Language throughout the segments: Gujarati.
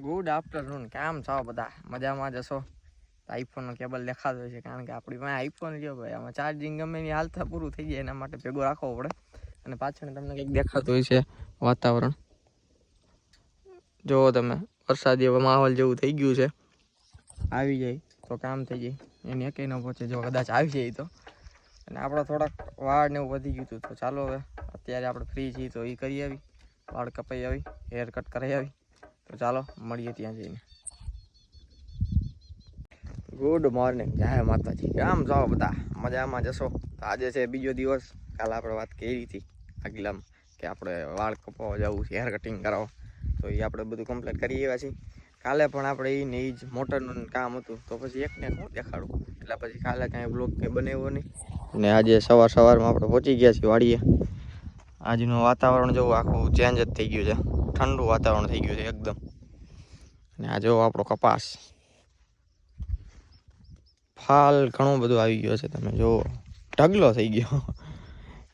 ગુડ આફ્ટરનૂન કેમ છો બધા? મજામાં જશો આઈફોનનો કેબલ દેખાતો છે, કારણ કે આપણી પાસે આઈફોન રહ્યો ભાઈ. આમાં ચાર્જિંગ ગમે એની હાલતા પૂરું થઈ જાય, એના માટે ભેગો રાખવો પડે. અને પાછળ તમને કંઈક દેખાતું હોય છે વાતાવરણ. જુઓ તમે, વરસાદી માહોલ જેવું થઈ ગયું છે. આવી જાય તો કામ થઈ જાય. એની એકે ન પહોંચે. જો કદાચ આવી જાય તો. અને આપણે થોડાક વાળ ને એવું વધી ગયું હતું. તો ચાલો હવે, અત્યારે આપણે ફ્રી છીએ તો એ કરી આવી. વાળ કપાઈ આવી હેર કટ કરાવી આવી. તો ચાલો, મળીએ ત્યાં જઈને. ગુડ મોર્નિંગ જય માતાજી. કેમ જાઓ બધા? મજામાં જશો? તો આજે છે બીજો દિવસ. કાલે આપણે વાત કરી હતી આગલામાં કે આપણે વાળ કપાવવા જવું છે હેર કટિંગ કરાવો તો એ આપણે બધું કમ્પ્લીટ કરી આવ્યા છીએ. કાલે પણ આપણે એ ને એ જ મોટરનું કામ હતું. તો પછી એકને હું દેખાડું? એટલે પછી કાલે કાંઈ બ્લોગ કંઈ બનાવ્યો નહીં. ને આજે સવાર સવારમાં આપણે પહોંચી ગયા છીએ વાડીએ. આજનું વાતાવરણ જેવું, આખું ચેન્જ જ થઈ ગયું છે. ઠંડુ વાતાવરણ થઈ ગયું છે એકદમ. અને આ જો આપણો કપાસ. ફાલ ઘણું બધું આવી ગયો છે, તમે જો. ઢગલો થઈ ગયો.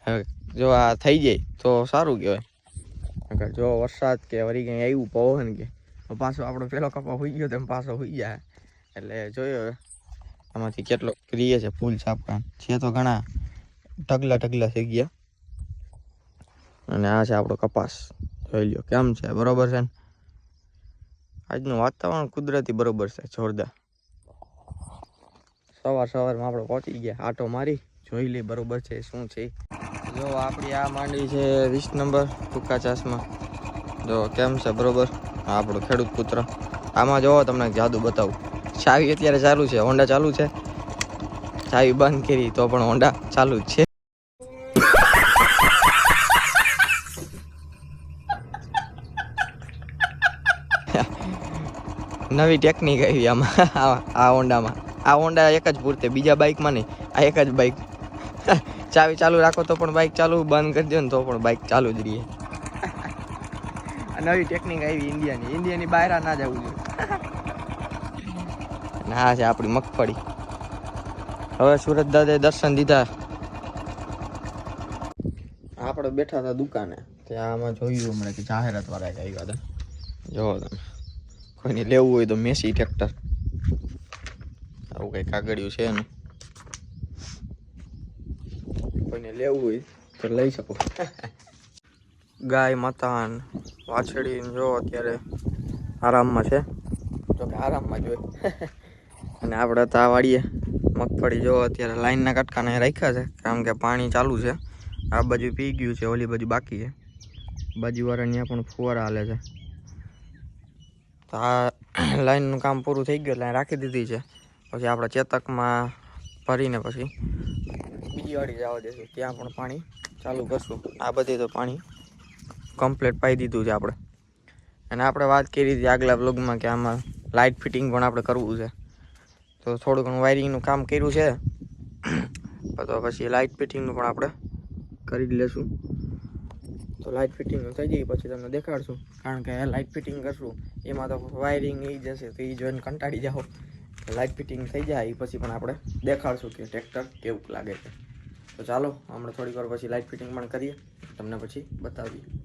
હવે જો આ થઈ જાય તો સારું કહેવાય. અગર જો વરસાદ કે વળી કંઈ આવ્યું પવન કે પાછો આપણો પહેલો કપા હોઈ ગયો તેમ પાછો હોઈ જાય. એટલે જોયો હવે. આમાંથી કેટલો ક્રિય છે ફૂલ છાપકા છે તો ઘણા ઢગલા ઢગલા થઈ ગયા. અને આ છે આપણો કપાસ. જોઈ લ્યો, કેમ છે? બરોબર છે ને? આજનું વાતાવરણ કુદરતી બરોબર છે, જોરદાર. સવાર સવારમાં આપણે પહોંચી ગયા, આટો મારી, જોઈ લઈ બરોબર છે, શું છે. જો આપણી આ માંડવી છે વીસ નંબર ટૂંકા ચાસમાં. જો કેમ છે, બરોબર? આપણો ખેડૂત પુત્ર. આમાં જોવો, તમને જાદુ બતાવું. ચાવી અત્યારે ચાલુ છે, હોન્ડા ચાલુ છે. ચાવી બંધ કરી, તો પણ હોન્ડા ચાલુ જ છે. નવી ટેકનિક આવી આમાં. આ હોન્ડામાં. આ હોન્ડા એક જ પૂરતે બીજા બાઇકમાં નહીં. આ એક જ બાઇક ચાવી ચાલુ રાખો તો પણ બાઇક ચાલુ બંધ કરી દો ને તો પણ બાઇક ચાલુ જ રહીએ નવી ટેકનિક આવી ઇન્ડિયાની. ઇન્ડિયાની બહાર ના જવું જોઈએ. ના છે આપણી મગફળી. હવે સુરત દાદાએ દર્શન દીધા. આપણે બેઠા હતા દુકાને. ત્યાં આમાં જોયું હમણાં કે જાહેરાત વાળા આવ્યા હતા. જોવો તમે. કોઈને લેવું હોય તો મેસી ટ્રેક્ટર આવું કંઈ કાગળિયું છે એનું કોઈને લેવું હોય તો લઈ શકો. ગાય માતા વાછડી જો અત્યારે આરામમાં છે. તો કે આરામમાં જ હોય. અને આપણે તો આ વાડીએ મગફળી જો અત્યારે લાઈનના કટકાને રાખ્યા છે. કારણ કે પાણી ચાલુ છે. આ બાજુ પી ગયું છે, ઓલી બાજુ બાકી છે. બાજુવાળા ત્યાં પણ ફુવારા હાલે છે. તો આ લાઈનનું કામ પૂરું થઈ ગયું એટલે રાખી દીધી છે. પછી આપણે ચેતકમાં ભરીને પછી બીજી વાડી જવા દઈશું ત્યાં પણ પાણી ચાલુ કરશું. આ બધી તો પાણી કમ્પ્લીટ પાઈ દીધું છે આપણે. અને આપણે વાત કરી હતી આગલા બ્લોગમાં કે આમાં લાઇટ ફિટિંગ પણ આપણે કરવું છે. તો થોડું ઘણું વાયરિંગનું કામ કર્યું છે. તો પછી લાઇટ ફિટિંગનું પણ આપણે કરી લેશું. તો લાઇટ ફિટિંગ થઈ ગઈ પછી તમને દેખાડશું. કારણ કે લાઇટ ફિટિંગ કરશું, એમાં તો વાયરિંગ એ જશે તો એ જોઈને કંટાળી જાઓ. લાઇટ ફિટિંગ થઈ જાય એ પછી પણ આપણે દેખાડશું કે ટ્રેક્ટર કેવું લાગે છે. તો ચાલો, હમણાં થોડીક વાર પછી લાઇટ ફિટિંગ પણ કરીએ, તમને પછી બતાવીએ.